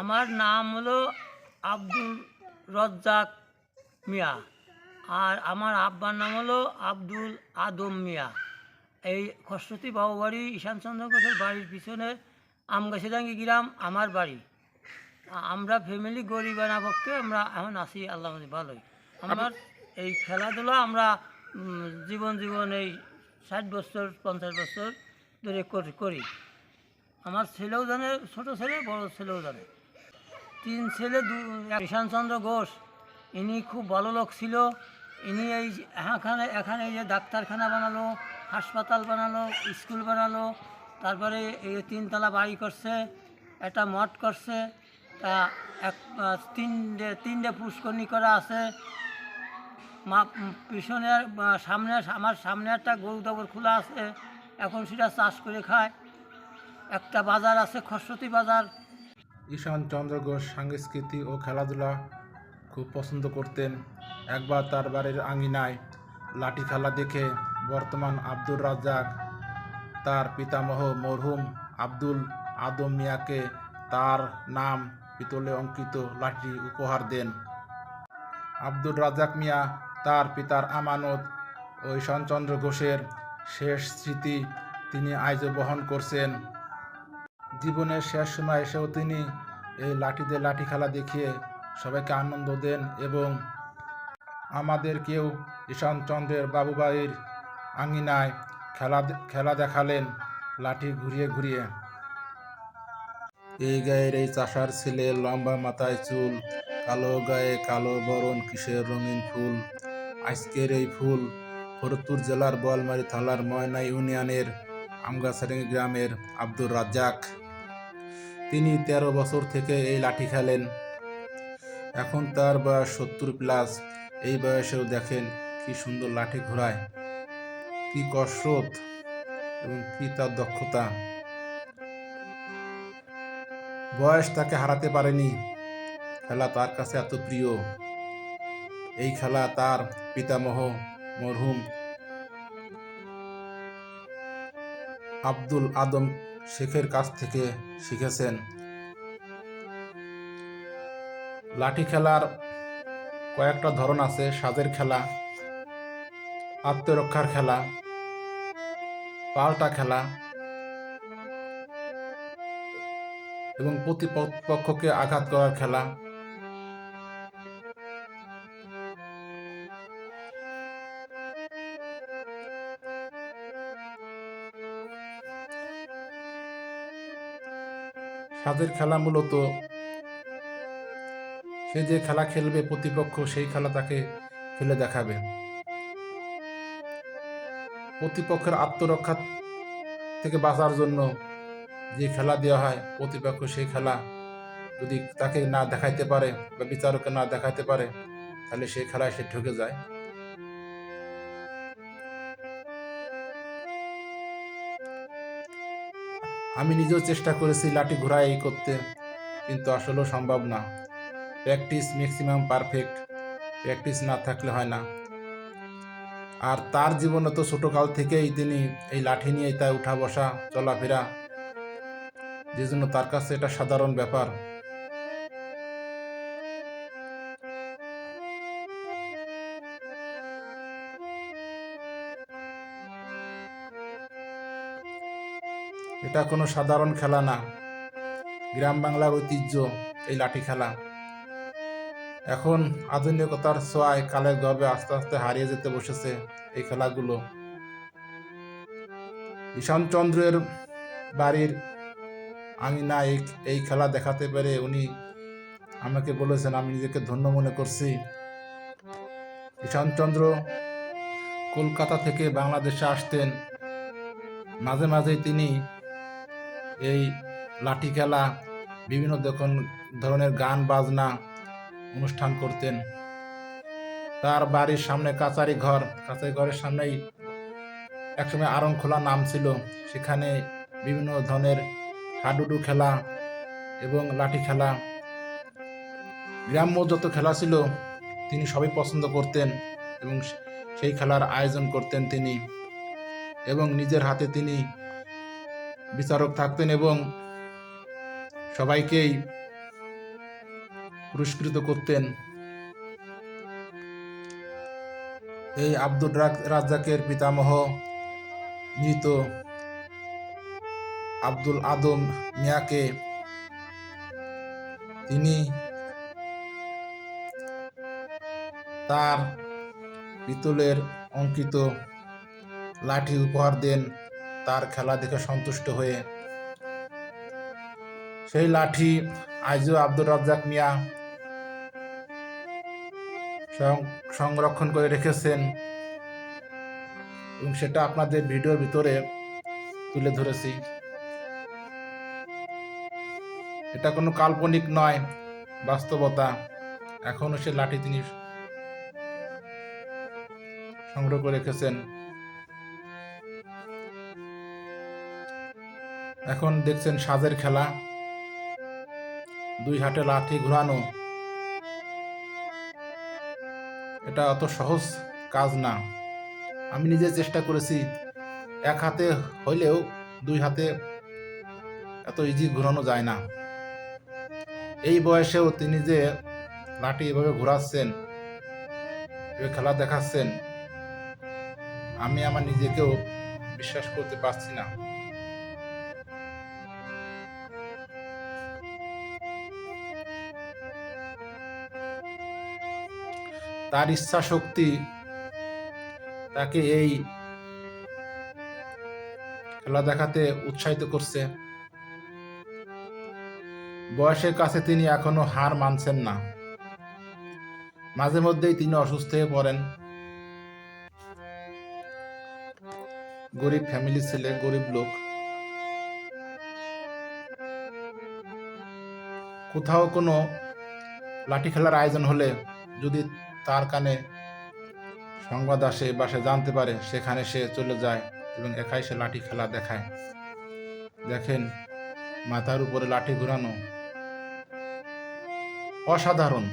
আমার নাম হলো আব্দুল রজ্জাক মিয়া আর আমার আব্বার নাম হলো আব্দুল আদম মিয়া। এই খসরতি বাবুবাড়ি ঈশানচন্দ্র ঘোষের বাড়ির পিছনে আমগাছিরাঙ্গি গ্রাম আমার বাড়ি। আমরা ফ্যামিলি গরিব পক্ষে আমরা এখন আছি, আল্লাহ ভালোই। আমার এই খেলাধুলা আমরা জীবন জীবন এই ষাট বছর, পঞ্চাশ বছর ধরে করি। আমার ছেলেও জানে, ছোট ছেলে, বড় ছেলেও জানে। তিন ছেলে দু ঈশানচন্দ্র ঘোষ। ইনি খুব ভালো লোক ছিল। ইনি এই এখানে এখানে যে ডাক্তারখানা বানালো হাসপাতাল বানালো স্কুল বানালো তারপরে এই তিনতলা বাড়ি করছে একটা মঠ করছে তা এক আহ, তিনটে পুষ্করণী করা আছে। মা পিছনে সামনে আমার সামনে একটা গরু দবর খোলা আছে। এখন সেটা চাষ করে খায়। একটা বাজার আছে খসরতি বাজার। ঈশান চন্দ্র ঘোষ সাংস্কৃতি ও খেলাধুলা খুব পছন্দ করতেন। একবার তার বাড়ির আঙিনায় লাঠি খেলা দেখে বর্তমান আব্দুর রাজ্জাক, তার পিতামহ মরহুম আব্দুল আদম মিয়াকে তার নাম পিতলে অঙ্কিত লাঠি উপহার দেন। আব্দুর রাজ্জাক মিয়া তার পিতার আমানত ও ঈশানচন্দ্র ঘোষের শেষ স্মৃতি তিনি আজও বহন করছেন। জীবনের শেষ সময় এসেও তিনি এই লাঠিতে লাঠি খেলা দেখিয়ে সবাইকে আনন্দ দেন এবং আমাদের আমাদেরকেও ঈশানচন্দ্রের বাবুবাড়ির আঙিনায় খেলা খেলা দেখালেন, লাঠি ঘুরিয়ে ঘুরিয়ে। এই গায়ের এই চাষার ছেলে লম্বা মাথায় চুল, কালো গায়ে কালো বরণ, কিসের রঙিন ফুল? আজকের এই ফুল ফরিদপুর জেলার বোয়ালমারি থালার ময়না ইউনিয়নের আমগাছারেঙ্গি গ্রামের আব্দুর রাজ্জাক। তিনি তেরো বছর থেকে এই লাঠি খেলেন। এখন তার বয়স সত্তর প্লাস। এই বয়সেও দেখেন কি সুন্দর লাঠি ঘোরায় কি কসরত এবং কি তার দক্ষতা। বয়স তাকে হারাতে পারেনি। খেলা তার কাছে এত প্রিয়। এই খেলা তার পিতামহ মরহুম আব্দুল আদম শেখের কাছ থেকে শিখেছেন। লাঠি খেলার কয়েকটা ধরন আছে, সাজের খেলা, আত্মরক্ষার খেলা, পাল্টা খেলা, এবং প্রতিপক্ষকে আঘাত করার খেলা। সাজের খেলা মূলত সে যে খেলা খেলবে প্রতিপক্ষ, সেই খেলা তাকে খেলে দেখাবে। প্রতিপক্ষের আত্মরক্ষা থেকে বাঁচার জন্য যে খেলা দেওয়া হয়, প্রতিপক্ষ সেই খেলা যদি তাকে না দেখাইতে পারে বা বিচারককে না দেখাইতে পারে, তাহলে সেই খেলায় সে ঢুকে যায়। আমি নিজেও চেষ্টা করেছি লাঠি ঘোরা এই করতে, কিন্তু আসলেও সম্ভব না। প্র্যাকটিস ম্যাক্সিমাম পারফেক্ট, প্র্যাকটিস না থাকলে হয় না। আর তার জীবনে তো ছোটোকাল থেকেই তিনি এই লাঠি নিয়ে তাই উঠা বসা চলাফেরা, যে জন্য তার কাছে এটা সাধারণ ব্যাপার। এটা কোনো সাধারণ খেলা না। গ্রাম বাংলার ঐতিহ্য, এই লাঠি খেলা। এখন আধুনিকতার ছোঁয়ায় কালের গর্বে আস্তে আস্তে হারিয়ে যেতে বসেছে এই খেলাগুলো। ঈশানচন্দ্রের বাড়ির আঙিনা এই এই খেলা দেখাতে পেরে উনি আমাকে বলেছেন, আমি নিজেকে ধন্য মনে করছি। ঈশানচন্দ্র কলকাতা থেকে বাংলাদেশে আসতেন। মাঝে মাঝেই তিনি এই লাঠি খেলা, বিভিন্ন দেখুন ধরনের গান, বাজনা অনুষ্ঠান করতেন। তার বাড়ির সামনে কাচারি ঘর। কাচারি ঘরের সামনেই একসময় আরং খোলা নাম ছিল। সেখানে বিভিন্ন ধরনের হাডুডু খেলা এবং লাঠি খেলা। গ্রাম্য যত খেলা ছিল, তিনি সবই পছন্দ করতেন এবং সেই খেলার আয়োজন করতেন তিনি। এবং নিজের হাতে তিনি বিচারক থাকতেন এবং সবাইকেই পুরস্কৃত করতেন। এই আব্দুর রাজ- রাজ্জাকের পিতামহ মৃত আব্দুল আদম মিয়াকে তিনি তার পিতলের অঙ্কিত লাঠি উপহার দেন। তার খেলা দেখে সন্তুষ্ট হয়ে সেই লাঠি আজও আব্দুর রাজ্জাক মিয়া সংরক্ষণ করে রেখেছেন এবং সেটা আপনাদের ভিডিওর ভিতরে তুলে ধরেছি। এটা কোনো কাল্পনিক নয়, বাস্তবতা। এখনও সে লাঠি তিনি সংগ্রহ করে রেখেছেন। এখন দেখছেন সাজের খেলা। দুই হাতে লাঠি ঘোরানো। এটা অত সহজ কাজ না। আমি নিজে চেষ্টা করেছি। এক হাতে হইলেও দুই হাতে এত ইজি ঘুরানো যায় না। এই বয়সেও তিনি যে লাঠি এভাবে ঘোরাচ্ছেন, এভাবে খেলা দেখাচ্ছেন, আমি আমার নিজেকেও বিশ্বাস করতে পারছি না। তার ইচ্ছা শক্তি তাকে এই খেলা দেখাতে উৎসাহিত করছে। বয়সের কাছে তিনি এখনও হার মানছেন না। মাঝে মধ্যেই তিনি অসুস্থ হয়ে পড়েন। গরিব ফ্যামিলি ছেলে, গরিব লোক। কোথাও কোনো লাঠি খেলার আয়োজন হলে যদি তার কানে সংবাদ আসে, বা সে জানতে পারে, সেখানে সে চলে যায় এবং একাই সে লাঠি খেলা দেখায়। দেখেন, মাথার উপরে লাঠি ঘোরানো অসাধারণ।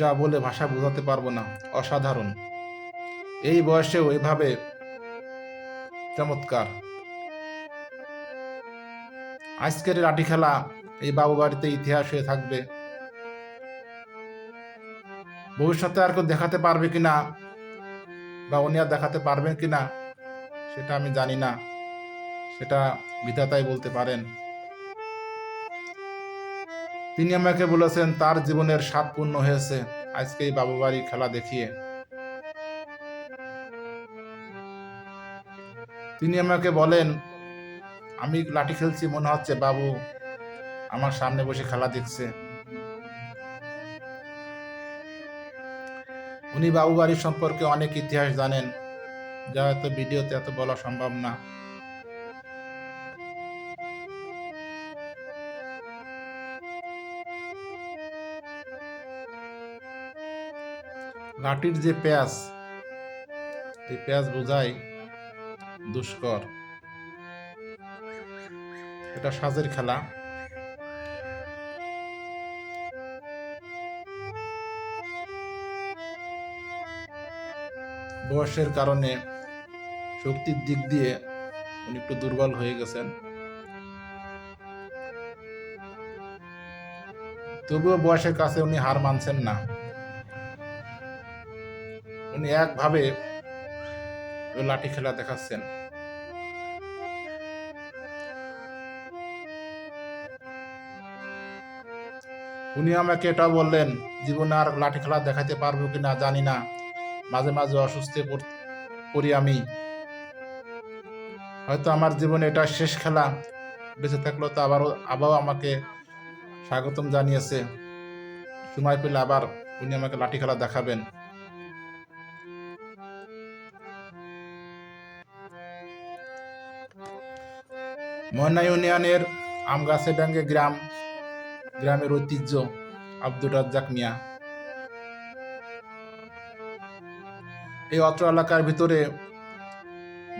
যা বলে ভাষা বোঝাতে পারব না, অসাধারণ। এই বয়সেও এভাবে চমৎকার। আজকের লাঠি খেলা এই বাবু বাড়িতে ইতিহাস হয়ে থাকবে। ভবিষ্যতে আর কেউ দেখাতে পারবে কি না বা উনি আর দেখাতে পারবেন কি না সেটা আমি জানি না। সেটা বিধাতাই বলতে পারেন। তিনি আমাকে বলেছেন, তার জীবনের স্বাদ পূর্ণ হয়েছে। আজকে এই বাবু বাড়ি খেলা দেখিয়ে। তিনি আমাকে বলেন, আমি লাঠি খেলছি, মনে হচ্ছে বাবু আমার সামনে বসে খেলা দেখছে। উনি বাবু বাড়ির সম্পর্কে অনেক ইতিহাস জানেন, যা এত ভিডিওতে এত বলা সম্ভব না। লাঠির যে প্যাঁচ, এই প্যাঁচ বোঝাই দুষ্কর। এটা সাজের খেলা। বয়সের কারণে শক্তির দিক দিয়ে উনি একটু দুর্বল হয়ে গেছেন। তবুও বয়সের কাছে উনি হার মানছেন না। উনি একভাবে ওই লাঠি খেলা দেখাচ্ছেন। উনি আমাকে এটাও বললেন, জীবনে আর লাঠি খেলা দেখাতে পারব কিনা জানি না। মাঝে মাঝে অসুস্থ পড়- আমি। হয়তো আমার জীবনে এটা শেষ খেলা বেঁচে থাকলেও তো আবারও আবারও আমাকে স্বাগতম জানিয়েছে। সময় পেলে আবার উনি আমাকে লাঠি খেলা দেখাবেন। ময়না ইউনিয়নের আমগাছে ডাঙ্গে গ্রাম, গ্রামের ঐতিহ্য, আব্দুর রাজ্জাক মিয়া। এই অত্র এলাকার ভিতরে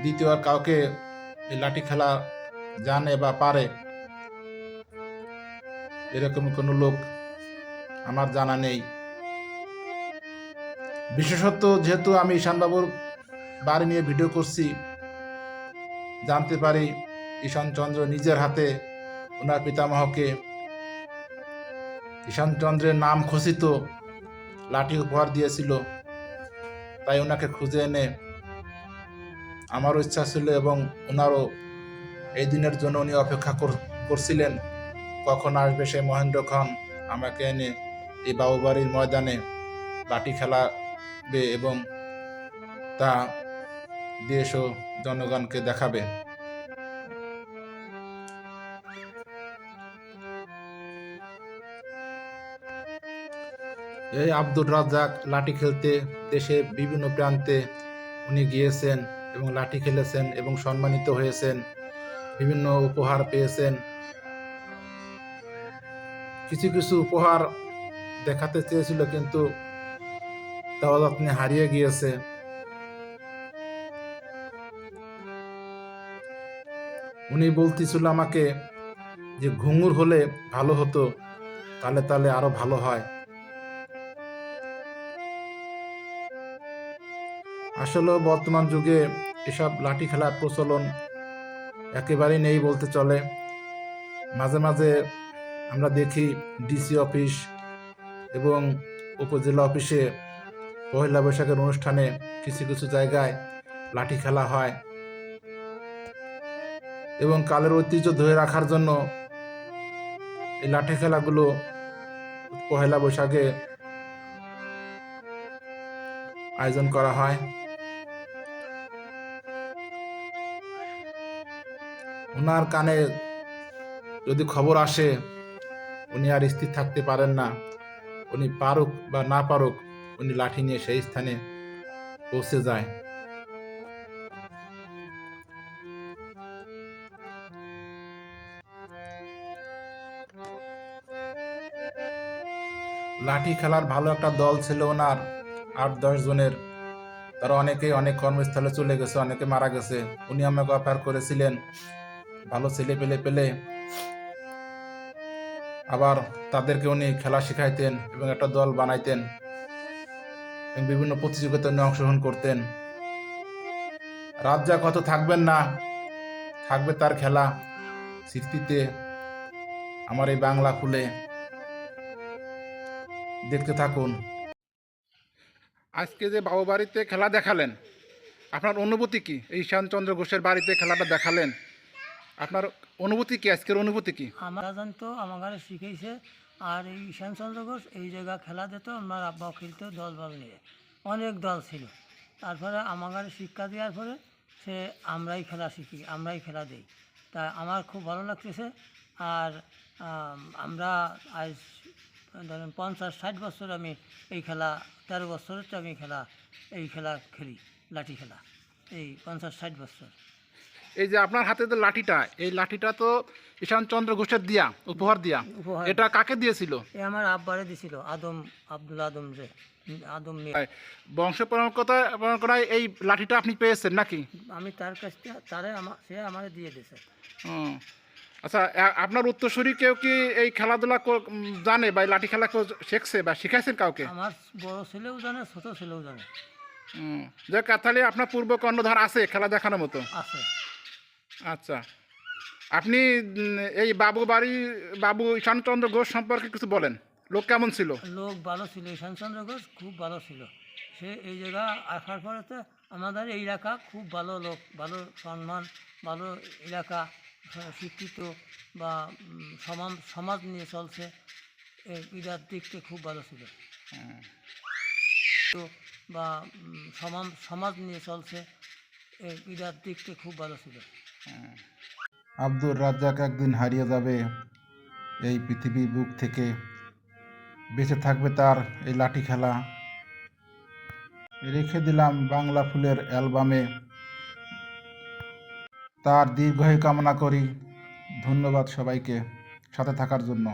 দ্বিতীয় আর কাউকে এই লাঠি খেলা জানে বা পারে, এরকম কোনো লোক আমার জানা নেই। বিশেষত যেহেতু আমি ঈশানবাবুর বাড়ি নিয়ে ভিডিও করছি, জানতে পারি ঈশানচন্দ্র নিজের হাতে ওনার পিতামহকে ঈশানচন্দ্রের নাম খচিত লাঠি উপহার দিয়েছিল। তাই ওনাকে খুঁজে এনে আমারও ইচ্ছা ছিল এবং ওনারও এই দিনের জন্য উনি অপেক্ষা কর- করছিলেন। কখন আসবে সে মহেন্দ্র খান আমাকে এনে এই বাবুবাড়ির ময়দানে লাঠি খেলাবে এবং তা দেশ ও জনগণকে দেখাবে। এই আব্দুর রাজ্জাক লাঠি খেলতে দেশের বিভিন্ন প্রান্তে উনি গিয়েছেন এবং লাঠি খেলেছেন এবং সম্মানিত হয়েছেন, বিভিন্ন উপহার পেয়েছেন। কিছু কিছু উপহার দেখাতে চেয়েছিল কিন্তু আপনি হারিয়ে গিয়েছে। উনি বলতেছিল আমাকে যে, ঘুঙুর হলে ভালো হতো তাহলে তাহলে আরও ভালো হয়। আসলে বর্তমান যুগে এসব লাঠি খেলার প্রচলন একেবারেই নেই বলতে চলে। মাঝে মাঝে আমরা দেখি ডিসি অফিস এবং উপজেলা অফিসে পয়লা বৈশাখের অনুষ্ঠানে কিছু কিছু জায়গায় লাঠি খেলা হয় এবং কালের ঐতিহ্য ধরে রাখার জন্য এই লাঠি খেলাগুলো পহেলা বৈশাখে আয়োজন করা হয়। ওনার কানে যদি খবর আসে, উনি আর স্থির থাকতে পারেন না। উনি পারুক বা না পারুক, উনি লাঠি নিয়ে সেই স্থানে পৌঁছে যায়। লাঠি খেলার ভালো একটা দল ছিল ওনার, আট, দশ জনের। তারা অনেকেই অনেক কর্মস্থলে চলে গেছে, অনেকে মারা গেছে। উনি আমাকে অফার করেছিলেন ভালো ছেলে পেলে পেলে আবার তাদেরকে উনি খেলা শেখাইতেন এবং একটা দল বানাইতেন এবং বিভিন্ন প্রতিযোগিতায় উনি অংশগ্রহণ করতেন। রাজ্জা কত থাকবেন না, থাকবে তার খেলা স্মৃতিতে আমার এই বাংলা খুলে। দেখতে থাকুন। আজকে যে বাবু বাড়িতে খেলা দেখালেন, আপনার অনুভূতি কি? এই ঈশানচন্দ্র ঘোষের বাড়িতে খেলাটা দেখালেন আপনার অনুভূতি কি, আজকের অনুভূতি কি? আমার জানতো আমার শিখেছে আর এই ঈশানচন্দ্র ঘোষ এই জায়গা খেলা দিত, আমার আব্বাও খেলতো দল বল নিয়ে। অনেক দল ছিল। তারপরে আমার শিক্ষা দেওয়ার পরে সে আমরাই খেলা শিখি, আমরাই খেলা দিই। তা আমার খুব ভালো লাগতেছে, আর আমরা আজ ধরেন পঞ্চাশ ষাট বছর আমি এই খেলা, তেরো বছরের আমি খেলা, এই খেলা খেলি, লাঠি খেলা, এই পঞ্চাশ ষাট বছর। এই যে আপনার হাতে যে লাঠিটা এই লাঠিটা তো ঈশানচন্দ্র ঘোষের দিয়া উপহার দিয়া। উপহার। এটা কাকে দিয়েছিল? এ আমার আব্বারে দিছিল আদম আব্দুল আদম যে আদম মিয়া বংশ পরম্পরা পরম্পরায় এই লাঠিটা আপনি পেয়েছেন নাকি? আমি তার কাছ থেকে তারে আমার সে আমারে দিয়ে দিছে ও, আচ্ছা আ- আপনার উত্তরসূরি কেউ কি এই খেলাধুলা কো- উম, জানে বা এই লাঠি খেলা কেউ শিখছে বা শিখাইছেন কাউকে? আমার বড় ছেলেও জানে ছোট ছেলেও জানে। হুম। যাক তাহলে আপনার পূর্ব কর্ণধার আছে খেলা দেখানোর মতো। আছে। আচ্ছা। আপনি এই বাবু বাড়ি বাবু ঈশানচন্দ্র ঘোষ সম্পর্কে কিছু বলেন। লোক কেমন ছিল? লোক ভালো ছিল। ঈশানচন্দ্র ঘোষ খুব ভালো ছিল। সে এই জায়গা আসার পরেতে আমাদের এই এলাকা খুব ভালো লোক ভালো সম্মান ভালো এলাকা শিক্ষিত বা উম, সমাজ সমাজ নিয়ে চলছে। এই এটার দিকটা খুব ভালো ছিল। তো বা উম, সমাজ সমাজ নিয়ে চলছে। এই এটার দিকটা খুব ভালো ছিল। আব্দুর রাজ্জাক একদিন হারিয়ে যাবে এই পৃথিবীর বুক থেকে। বেঁচে থাকবে তার এই লাঠি খেলা। রেখে দিলাম বাংলা ফুলের অ্যালবামে। তার দীর্ঘায়ু কামনা করি। ধন্যবাদ সবাইকে সাথে থাকার জন্য।